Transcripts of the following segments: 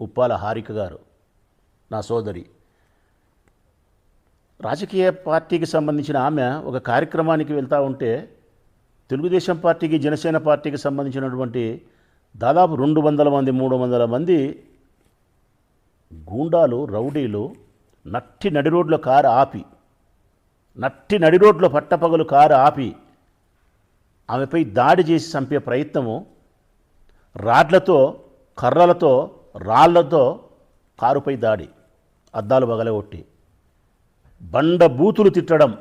ఉప్పాల హారిక గారు నా సోదరి. రాజకీయ పార్టీకి సంబంధించిన ఆమె ఒక కార్యక్రమానికి వెళ్తూ ఉంటే తెలుగుదేశం పార్టీకి జనసేన పార్టీకి సంబంధించినటువంటి దాదాపు రెండు వందల మంది మూడు వందల మంది గూండాలు రౌడీలు నట్టి నడి రోడ్లో కారు ఆపి నట్టి నడి రోడ్లో పట్టపగలు కారు ఆపి ఆమెపై దాడి చేసి చంపే ప్రయత్నము రాడ్లతో కర్రలతో రాళ్ళతో కారుపై దాడి అద్దాలు పగలగొట్టి. బండ బూతులు తిట్టడం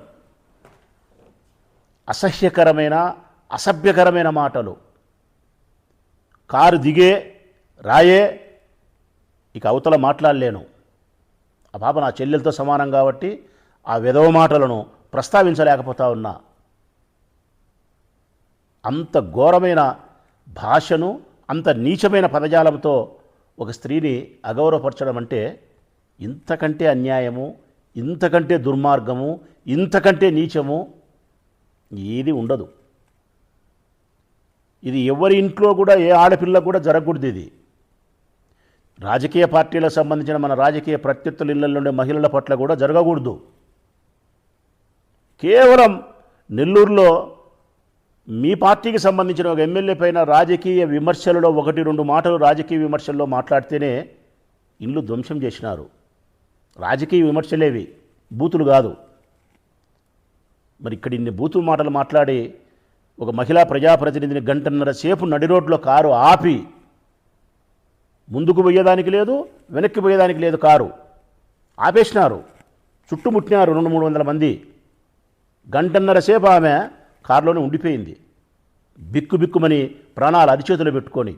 అసహ్యకరమైన అసభ్యకరమైన మాటలు. కారు దిగే రాయే ఇక అవతల మాట్లాడలేను. ఆ పాప నా చెల్లెలతో సమానం కాబట్టి ఆ విధవ మాటలను ప్రస్తావించలేకపోతా ఉన్నా. అంత ఘోరమైన భాషను అంత నీచమైన పదజాలంతో ఒక స్త్రీని అగౌరవపరచడం అంటే ఇంతకంటే అన్యాయము ఇంతకంటే దుర్మార్గము ఇంతకంటే నీచము ఏది ఉండదు. ఇది ఎవరి ఇంట్లో కూడా ఏ ఆడపిల్ల కూడా జరగకూడదు ఇది. రాజకీయ పార్టీలకు సంబంధించిన మన రాజకీయ ప్రత్యర్థుల ఇళ్ళలోనే ఉండే మహిళల పట్ల కూడా జరగకూడదు. కేవలం నెల్లూరులో మీ పార్టీకి సంబంధించిన ఒక ఎమ్మెల్యే పైన రాజకీయ విమర్శలలో ఒకటి రెండు మాటలు రాజకీయ విమర్శల్లో మాట్లాడితేనే ఇల్లు ధ్వంసం చేసినారు. రాజకీయ విమర్శలేవి బూతులు కాదు. మరి ఇక్కడ ఇన్ని బూతులు మాటలు మాట్లాడి ఒక మహిళా ప్రజాప్రతినిధిని గంటన్నర సేపు నడి రోడ్లో కారు ఆపి ముందుకు పోయేదానికి లేదు వెనక్కి పోయేదానికి లేదు కారు ఆపేసినారు. చుట్టుముట్టినారు రెండు మూడు వందల మంది. గంటన్నర సేపు ఆమె కారులోనే ఉండిపోయింది. బిక్కు బిక్కుమని ప్రాణాలు అరిచేతులు పెట్టుకొని